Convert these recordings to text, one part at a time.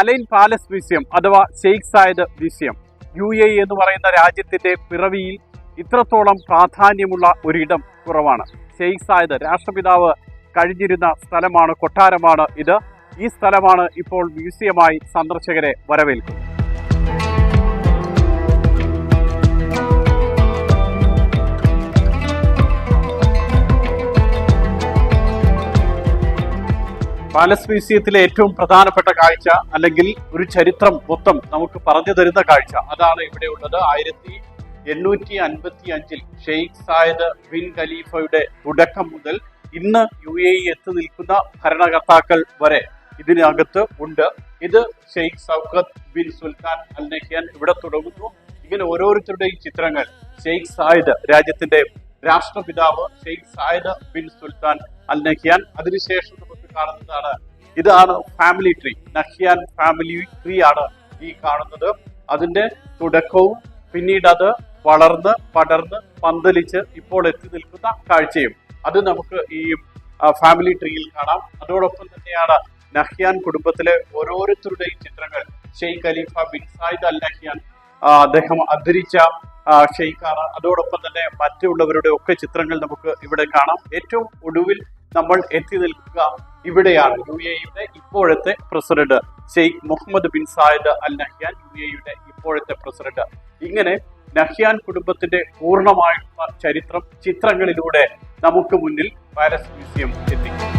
Align palace museum അഥവാ Sheikh Zayed museum. U A എന്ന് പറയുന്ന രാജ്യത്തിന്റെ പിറവിയിൽ ഇത്രത്തോളം പ്രാധാന്യമുള്ള ഒരിടം കുറവാണ്. ഷെയ്ഖ് സായദ് രാഷ്ട്രപിതാവ് കഴിഞ്ഞിരുന്ന സ്ഥലമാണ് കൊട്ടാരമാണ് ഇത്. ഈ സ്ഥലമാണ് ഇപ്പോൾ മ്യൂസിയമായി സന്ദർശകരെ വരവേൽക്കുന്നത്. പാലസ് മ്യൂസിയത്തിലെ ഏറ്റവും പ്രധാനപ്പെട്ട കാഴ്ച അല്ലെങ്കിൽ ഒരു ചരിത്രം മൊത്തം നമുക്ക് പറഞ്ഞു തരുന്ന കാഴ്ച അതാണ് ഇവിടെ ഉള്ളത്. ആയിരത്തി എണ്ണൂറ്റി അൻപത്തി അഞ്ചിൽ ഷെയ്ഖ് സായദ് ബിൻ ഖലീഫയുടെ തുടക്കം മുതൽ ഇന്ന് യു എ എത്തി നിൽക്കുന്ന ഭരണകർത്താക്കൾ വരെ ഇതിനകത്ത് ഉണ്ട്. ഇത് ഷെയ്ഖ് സൗഖത്ത് ബിൻ സുൽത്താൻ അൽ നഹ്യാൻ ഇവിടെ തുടങ്ങുന്നു. ഇങ്ങനെ ഓരോരുത്തരുടെയും ചിത്രങ്ങൾ ഷെയ്ഖ് സായിദ് രാജ്യത്തിന്റെ രാഷ്ട്രപിതാവ് Sheikh Zayed bin Sultan Al Nahyan. അതിനുശേഷം കാണുന്നതാണ്. ഇതാണ് family tree Nahyan family tree ആണ് ഈ കാണുന്നത്. അതിന്റെ തുടക്കവും പിന്നീട് അത് വളർന്ന് പടർന്ന് പന്തലിച്ച് ഇപ്പോൾ എത്തി നിൽക്കുന്ന കാഴ്ചയും. അത് നമുക്ക് ഈ ഫാമിലി ട്രീയിൽ കാണാം. അതോടൊപ്പം തന്നെയാണ് നഹ്യാൻ കുടുംബത്തിലെ ഓരോരുത്തരുടെയും ചിത്രങ്ങൾ. Sheikh Khalifa bin Zayed Al Nahyan അദ്ദേഹം അന്തരിച്ച ആ, ഷെയ്ഖാണ് അതോടൊപ്പം തന്നെ മറ്റുള്ളവരുടെ ഒക്കെ ചിത്രങ്ങൾ നമുക്ക് ഇവിടെ കാണാം. ഏറ്റവും ഒടുവിൽ നമ്മൾ എത്തി നിൽക്കുക ഇവിടെയാണ് യു എയുടെ ഇപ്പോഴത്തെ president Sheikh Mohammed bin Zayed Al Nahyan U എയുടെ ഇപ്പോഴത്തെ പ്രസിഡന്റ്. ഇങ്ങനെ നഹ്യാൻ കുടുംബത്തിന്റെ പൂർണമായിട്ടുള്ള ചരിത്രം ചിത്രങ്ങളിലൂടെ നമുക്ക് മുന്നിൽ പാലസ് മ്യൂസിയം എത്തിക്കും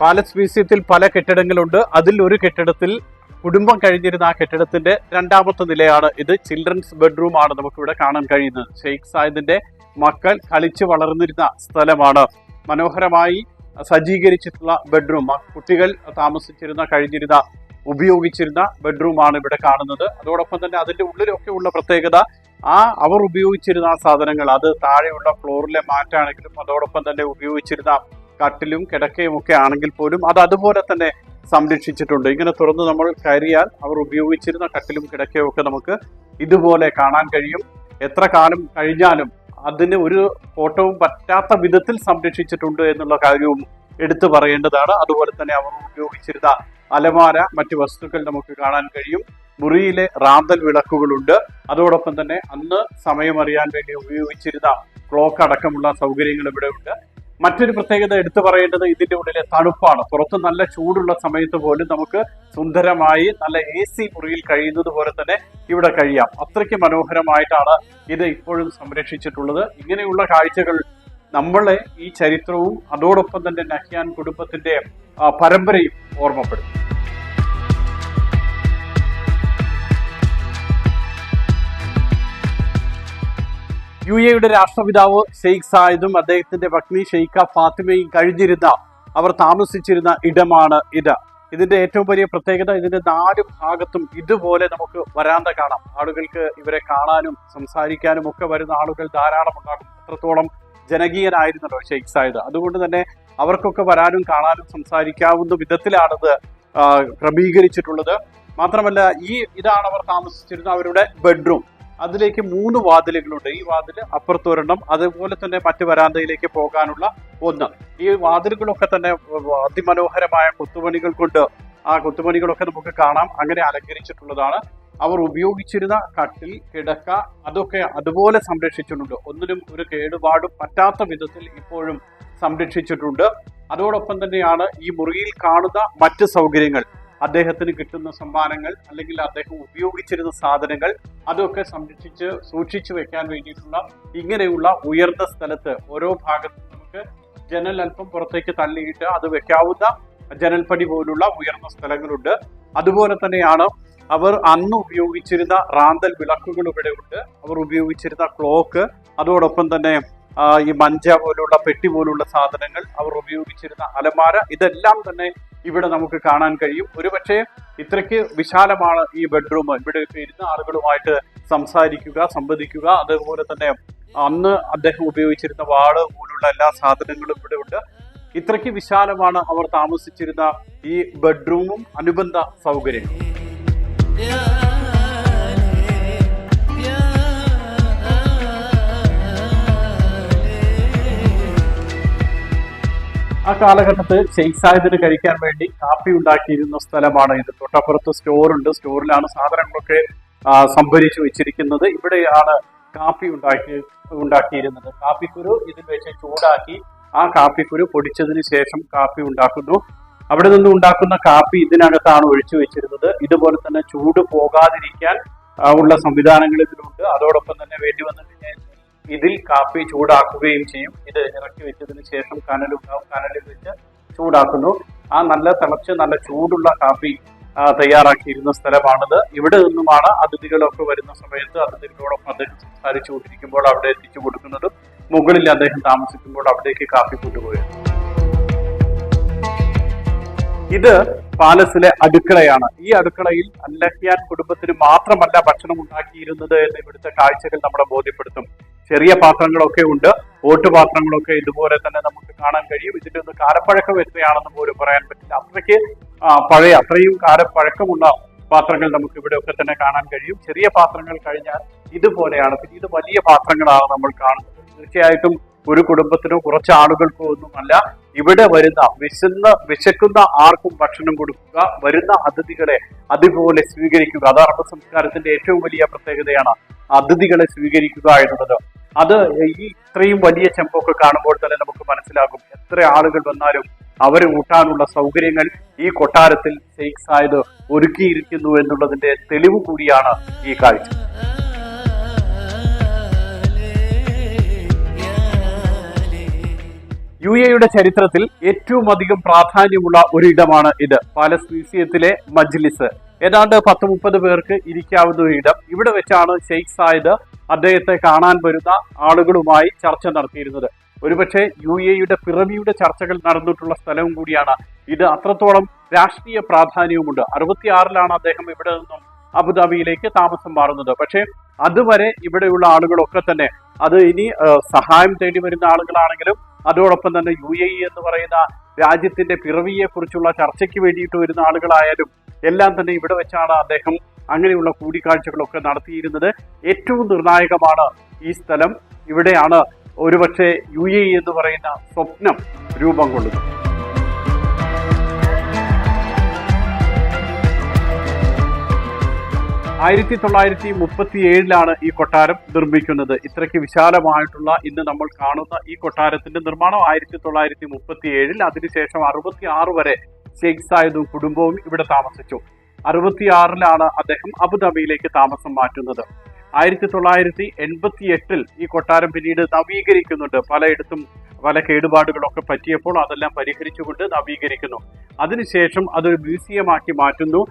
പാലസ് മ്യൂസിയത്തിൽ പല കെട്ടിടങ്ങളുണ്ട്. അതിൽ ഒരു കെട്ടിടത്തിൽ കുടുംബം കഴിഞ്ഞിരുന്ന ആ കെട്ടിടത്തിന്റെ രണ്ടാമത്തെ നിലയാണ് ഇത്. ചിൽഡ്രൻസ് ബെഡ്റൂം ആണ് നമുക്ക് ഇവിടെ കാണാൻ കഴിയുന്നത്. ഷെയ്ഖ് സായിദിന്റെ മക്കൾ കളിച്ചു വളർന്നിരുന്ന സ്ഥലമാണ്. മനോഹരമായി സജ്ജീകരിച്ചിട്ടുള്ള ബെഡ്റൂം കുട്ടികൾ താമസിച്ചിരുന്ന കഴിഞ്ഞിരുന്ന ഉപയോഗിച്ചിരുന്ന ബെഡ്റൂം ആണ് ഇവിടെ കാണുന്നത്. അതോടൊപ്പം തന്നെ അതിന്റെ ഉള്ളിലൊക്കെ ഉള്ള പ്രത്യേകത ആ അവർ ഉപയോഗിച്ചിരുന്ന ആ സാധനങ്ങൾ അത് താഴെയുള്ള ഫ്ലോറിലെ മാറ്റാണെങ്കിലും അതോടൊപ്പം തന്നെ ഉപയോഗിച്ചിരുന്ന കട്ടിലും കിടക്കയും ഒക്കെ ആണെങ്കിൽ പോലും അത് അതുപോലെ തന്നെ സംരക്ഷിച്ചിട്ടുണ്ട്. ഇങ്ങനെ തുറന്ന് നമ്മൾ കയറിയാൽ അവർ ഉപയോഗിച്ചിരുന്ന കട്ടിലും കിടക്കയും ഒക്കെ നമുക്ക് ഇതുപോലെ കാണാൻ കഴിയും. എത്ര കാലം കഴിഞ്ഞാലും അതിന് ഒരു ഓട്ടവും പറ്റാത്ത വിധത്തിൽ സംരക്ഷിച്ചിട്ടുണ്ട് എന്നുള്ള കാര്യവും എടുത്തു പറയേണ്ടതാണ്. അതുപോലെ തന്നെ അവർ ഉപയോഗിച്ചിരുന്ന അലമാര മറ്റു വസ്തുക്കൾ നമുക്ക് കാണാൻ കഴിയും. മുറിയിലെ റാന്തൽ വിളക്കുകളുണ്ട്. അതോടൊപ്പം തന്നെ അന്ന് സമയമറിയാൻ വേണ്ടി ഉപയോഗിച്ചിരുന്ന ക്ലോക്ക് അടക്കമുള്ള സൗകര്യങ്ങൾ ഇവിടെ ഉണ്ട് മറ്റൊരു പ്രത്യേകത എടുത്തു പറയേണ്ടത് ഇതിന്റെ ഉള്ളിലെ തണുപ്പാണ്. പുറത്ത് നല്ല ചൂടുള്ള സമയത്ത് പോലും നമുക്ക് സുന്ദരമായി നല്ല എ സി മുറിയിൽ കഴിയുന്നത് പോലെ തന്നെ ഇവിടെ കഴിയാം. അത്രയ്ക്ക് മനോഹരമായിട്ടാണ് ഇത് ഇപ്പോഴും സംരക്ഷിച്ചിട്ടുള്ളത്. ഇങ്ങനെയുള്ള കാഴ്ചകൾ നമ്മളെ ഈ ചരിത്രവും അതോടൊപ്പം തന്നെ നഹ്യാൻ കുടുംബത്തിന്റെ പരമ്പരയും ഓർമ്മപ്പെടും യു എയുടെ രാഷ്ട്രപിതാവ് ഷെയ്ഖ് സായിദും അദ്ദേഹത്തിന്റെ പത്നി ഷെയ്ഖ ഫാത്തിമയും കഴിഞ്ഞിരുന്ന അവർ താമസിച്ചിരുന്ന ഇടമാണ് ഇത്. ഇതിന്റെ ഏറ്റവും വലിയ പ്രത്യേകത ഇതിന്റെ നാല് ഭാഗത്തും ഇതുപോലെ നമുക്ക് വരാന്ത കാണാം. ആളുകൾക്ക് ഇവരെ കാണാനും സംസാരിക്കാനും ഒക്കെ വരുന്ന ആളുകൾ ധാരാളം ഉണ്ടാകും. അത്രത്തോളം ജനകീയനായിരുന്നല്ലോ ഷെയ്ഖ് സായിദ്. അതുകൊണ്ട് തന്നെ അവർക്കൊക്കെ വരാനും കാണാനും സംസാരിക്കാവുന്ന വിധത്തിലാണത് ക്രമീകരിച്ചിട്ടുള്ളത്. മാത്രമല്ല ഈ ഇതാണ് അവർ താമസിച്ചിരുന്ന അവരുടെ ബെഡ്റൂം. അതിലേക്ക് മൂന്ന് വാതിലുകളുണ്ട്. ഈ വാതിൽ അപ്പുറത്തൊരെണ്ണം അതുപോലെ തന്നെ മറ്റു വരാന്തയിലേക്ക് പോകാനുള്ള ഒന്ന്. ഈ വാതിലുകളൊക്കെ തന്നെ അതിമനോഹരമായ കൊത്തുപണികൾ കൊണ്ട് ആ കൊത്തുപണികളൊക്കെ നമുക്ക് കാണാം. അങ്ങനെ അലങ്കരിച്ചിട്ടുള്ളതാണ്. അവർ ഉപയോഗിച്ചിരുന്ന കട്ടിൽ കിടക്ക അതൊക്കെ അതുപോലെ സംരക്ഷിച്ചിട്ടുണ്ട്. ഒന്നിനും ഒരു കേടുപാടും പറ്റാത്ത വിധത്തിൽ ഇപ്പോഴും സംരക്ഷിച്ചിട്ടുണ്ട്. അതോടൊപ്പം തന്നെയാണ് ഈ മുറിയിൽ കാണുന്ന മറ്റ് സൗകര്യങ്ങൾ. അദ്ദേഹത്തിന് കിട്ടുന്ന സമ്മാനങ്ങൾ അല്ലെങ്കിൽ അദ്ദേഹം ഉപയോഗിച്ചിരുന്ന സാധനങ്ങൾ അതൊക്കെ സംരക്ഷിച്ച് സൂക്ഷിച്ചു വെക്കാൻ വേണ്ടിയിട്ടുള്ള ഇങ്ങനെയുള്ള ഉയർന്ന സ്ഥലത്ത് ഓരോ ഭാഗത്തും നമുക്ക് ജനൽ അല്പം പുറത്തേക്ക് തള്ളിയിട്ട് അത് വെക്കാവുന്ന ജനൽപ്പടി പോലുള്ള ഉയർന്ന സ്ഥലങ്ങളുണ്ട്. അതുപോലെ തന്നെയാണ് അവർ അന്ന് ഉപയോഗിച്ചിരുന്ന റാന്തൽ വിളക്കുകൾ ഇവിടെ ഉണ്ട്. അവർ ഉപയോഗിച്ചിരുന്ന ക്ലോക്ക്. അതോടൊപ്പം തന്നെ ഈ മഞ്ച പോലുള്ള പെട്ടി പോലുള്ള സാധനങ്ങൾ അവർ ഉപയോഗിച്ചിരുന്ന അലമാര ഇതെല്ലാം തന്നെ ഇവിടെ നമുക്ക് കാണാൻ കഴിയും. ഒരുപക്ഷെ ഇത്രയ്ക്ക് വിശാലമാണ് ഈ ബെഡ്റൂം. ഇവിടെ ഇരുന്ന ആളുകളുമായിട്ട് സംസാരിക്കുക സംവദിക്കുക. അതുപോലെ തന്നെ അന്ന് അദ്ദേഹം ഉപയോഗിച്ചിരുന്ന വാൾ പോലുള്ള എല്ലാ സാധനങ്ങളും ഇവിടെ ഉണ്ട്. ഇത്രയ്ക്ക് വിശാലമാണ് അവർ താമസിച്ചിരുന്ന ഈ ബെഡ്റൂമും അനുബന്ധ സൗകര്യങ്ങളും. ആ കാലഘട്ടത്ത് ഷെയ്ഖ് കഴിക്കാൻ വേണ്ടി കാപ്പി ഉണ്ടാക്കിയിരുന്ന സ്ഥലമാണ് ഇത്. തൊട്ടപ്പുറത്ത് സ്റ്റോറുണ്ട്. സ്റ്റോറിലാണ് സാധനങ്ങളൊക്കെ സംഭരിച്ചു വെച്ചിരിക്കുന്നത്. ഇവിടെയാണ് കാപ്പി ഉണ്ടാക്കി ഉണ്ടാക്കിയിരുന്നത്. കാപ്പിക്കുരു ഇതിൽ വെച്ച് ചൂടാക്കി ആ കാപ്പിക്കുരു പൊടിച്ചതിന് ശേഷം കാപ്പി ഉണ്ടാക്കുന്നു. അവിടെ നിന്ന് ഉണ്ടാക്കുന്ന കാപ്പി ഇതിനകത്താണ് ഒഴിച്ചു വെച്ചിരുന്നത്. ഇതുപോലെ തന്നെ ചൂട് പോകാതിരിക്കാൻ ഉള്ള സംവിധാനങ്ങൾ ഇതിലുണ്ട്. അതോടൊപ്പം തന്നെ വേണ്ടി വന്നിട്ട് ഇതിൽ കാപ്പി ചൂടാക്കുകയും ചെയ്യും. ഇത് ഇറക്കി വെച്ചതിന് ശേഷം കനലുണ്ടാവും കനലിൽ വെച്ച് ചൂടാക്കുന്നു. ആ നല്ല തിളച്ച് നല്ല ചൂടുള്ള കാപ്പി തയ്യാറാക്കിയിരുന്ന സ്ഥലമാണിത്. ഇവിടെ നിന്നുമാണ് അതിഥികളൊക്കെ വരുന്ന സമയത്ത് അതിഥികളോടൊപ്പം അദ്ദേഹം സംസാരിച്ചു കൊണ്ടിരിക്കുമ്പോൾ അവിടെ എത്തിച്ചു കൊടുക്കുന്നതും മുകളിൽ അദ്ദേഹം താമസിക്കുമ്പോൾ അവിടേക്ക് കാപ്പി കൊണ്ടുപോയത്. ഇത് പാലസിലെ അടുക്കളയാണ്. ഈ അടുക്കളയിൽ അല്ലഹ്യാൻ കുടുംബത്തിന് മാത്രമല്ല ഭക്ഷണം ഉണ്ടാക്കിയിരുന്നത് എന്ന് ഇവിടുത്തെ കാഴ്ചകൾ നമ്മളെ ബോധ്യപ്പെടുത്തും. ചെറിയ പാത്രങ്ങളൊക്കെ ഉണ്ട്. ഓട്ടുപാത്രങ്ങളൊക്കെ ഇതുപോലെ തന്നെ നമുക്ക് കാണാൻ കഴിയും. ഇതിന്റെ ഒന്ന് കാലപ്പഴക്കം വരുന്നതാണെന്ന് പോലും പറയാൻ പറ്റില്ല. അത്രയ്ക്ക് പഴയ അത്രയും കാലപ്പഴക്കമുള്ള പാത്രങ്ങൾ നമുക്ക് ഇവിടെ ഒക്കെ തന്നെ കാണാൻ കഴിയും. ചെറിയ പാത്രങ്ങൾ കഴിഞ്ഞാൽ ഇതുപോലെയാണ്. പിന്നെ ഇത് വലിയ പാത്രങ്ങളാണ് നമ്മൾ കാണുന്നത്. തീർച്ചയായിട്ടും ഒരു കുടുംബത്തിനോ കുറച്ച് ആളുകൾക്കോ ഒന്നുമല്ല. ഇവിടെ വരുന്ന വിശന്ന വിശക്കുന്ന ആർക്കും ഭക്ഷണം കൊടുക്കുക വരുന്ന അതിഥികളെ അതുപോലെ സ്വീകരിക്കുക. അത് അറബ് സംസ്കാരത്തിന്റെ ഏറ്റവും വലിയ പ്രത്യേകതയാണ്. അതിഥികളെ സ്വീകരിക്കുക എന്നുള്ളത്. അത് ഈ ഇത്രയും വലിയ ചെമ്പൊക്കെ കാണുമ്പോൾ തന്നെ നമുക്ക് മനസ്സിലാകും എത്ര ആളുകൾ വന്നാലും അവരെ കൂട്ടാനുള്ള സൗകര്യങ്ങൾ ഈ കൊട്ടാരത്തിൽ ഷെയ്ഖ് ആയത് ഒരുക്കിയിരിക്കുന്നു എന്നുള്ളതിന്റെ തെളിവ് കൂടിയാണ് ഈ കാഴ്ച. യു എയുടെ ചരിത്രത്തിൽ ഏറ്റവും അധികം പ്രാധാന്യമുള്ള ഒരിടമാണ് ഇത്. പാലസ് മ്യൂസിയത്തിലെ മജ്ലിസ്. ഏതാണ്ട് പത്ത് മുപ്പത് പേർക്ക് ഇരിക്കാവുന്ന ഒരു ഇടം ഇവിടെ വെച്ചാണ് ഷെയ്ഖ് സായിദ് അദ്ദേഹത്തെ കാണാൻ വരുന്ന ആളുകളുമായി ചർച്ച നടത്തിയിരുന്നത്. ഒരുപക്ഷെ യു എയുടെ പിറവിയുടെ ചർച്ചകൾ നടന്നിട്ടുള്ള സ്ഥലവും കൂടിയാണ്. ഇത് അത്രത്തോളം രാഷ്ട്രീയ പ്രാധാന്യവുമുണ്ട്. അറുപത്തിയാറിലാണ് അദ്ദേഹം ഇവിടെ നിന്നും അബുദാബിയിലേക്ക് താമസം മാറുന്നത്. പക്ഷേ അതുവരെ ഇവിടെയുള്ള ആളുകളൊക്കെ തന്നെ അത് ഇനി സഹായം തേടി വരുന്ന ആളുകളാണെങ്കിലും അതോടൊപ്പം തന്നെ യു എന്ന് പറയുന്ന രാജ്യത്തിന്റെ പിറവിയെ കുറിച്ചുള്ള ചർച്ചയ്ക്ക് വേണ്ടിയിട്ട് വരുന്ന ആളുകളായാലും എല്ലാം തന്നെ ഇവിടെ വെച്ചാണ് അദ്ദേഹം അങ്ങനെയുള്ള കൂടിക്കാഴ്ചകളൊക്കെ നടത്തിയിരുന്നത്. ഏറ്റവും നിർണായകമാണ് ഈ സ്ഥലം. ഇവിടെയാണ് ഒരുപക്ഷെ യു എ എന്ന് പറയുന്ന സ്വപ്നം രൂപം കൊള്ളുന്നത്. ആയിരത്തി തൊള്ളായിരത്തി മുപ്പത്തി ഏഴിലാണ് ഈ കൊട്ടാരം നിർമ്മിക്കുന്നത്. ഇത്രയ്ക്ക് വിശാലമായിട്ടുള്ള ഇന്ന് നമ്മൾ കാണുന്ന ഈ കൊട്ടാരത്തിന്റെ നിർമ്മാണം ആയിരത്തി തൊള്ളായിരത്തി മുപ്പത്തി ഏഴിൽ അതിനുശേഷം അറുപത്തി ആറ് വരെ ഷെയ്ഖ് സായദും കുടുംബവും ഇവിടെ താമസിച്ചു. അറുപത്തിയാറിലാണ് അദ്ദേഹം അബുദാബിയിലേക്ക് താമസം മാറ്റുന്നത്. ആയിരത്തി തൊള്ളായിരത്തി എൺപത്തി എട്ടിൽ ഈ കൊട്ടാരം പിന്നീട് നവീകരിക്കുന്നുണ്ട്. പലയിടത്തും പല കേടുപാടുകളൊക്കെ പറ്റിയപ്പോൾ അതെല്ലാം പരിഹരിച്ചുകൊണ്ട് നവീകരിക്കുന്നു. അതിനുശേഷം അതൊരു മ്യൂസിയമാക്കി മാറ്റുന്നു.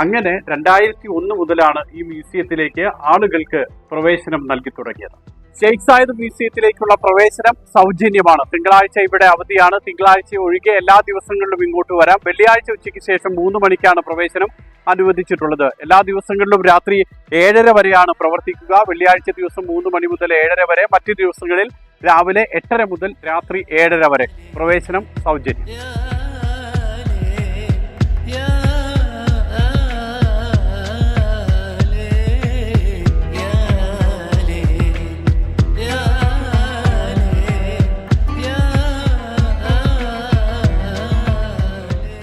അങ്ങനെ രണ്ടായിരത്തി ഒന്ന് മുതലാണ് ഈ മ്യൂസിയത്തിലേക്ക് ആളുകൾക്ക് പ്രവേശനം നൽകി തുടങ്ങിയത്. ഷെയ്ഖ് സായിദ് മ്യൂസിയത്തിലേക്കുള്ള പ്രവേശനം സൗജന്യമാണ്. തിങ്കളാഴ്ച ഇവിടെ അവധിയാണ്. തിങ്കളാഴ്ച ഒഴികെ എല്ലാ ദിവസങ്ങളിലും ഇങ്ങോട്ട് വരാം. വെള്ളിയാഴ്ച ഉച്ചയ്ക്ക് ശേഷം മൂന്ന് മണിക്കാണ് പ്രവേശനം അനുവദിച്ചിട്ടുള്ളത്. എല്ലാ ദിവസങ്ങളിലും രാത്രി ഏഴര വരെയാണ് പ്രവർത്തിക്കുക. വെള്ളിയാഴ്ച ദിവസം മൂന്ന് മണി മുതൽ ഏഴര വരെ. മറ്റു ദിവസങ്ങളിൽ രാവിലെ എട്ടര മുതൽ രാത്രി ഏഴര വരെ പ്രവേശനം സൗജന്യം.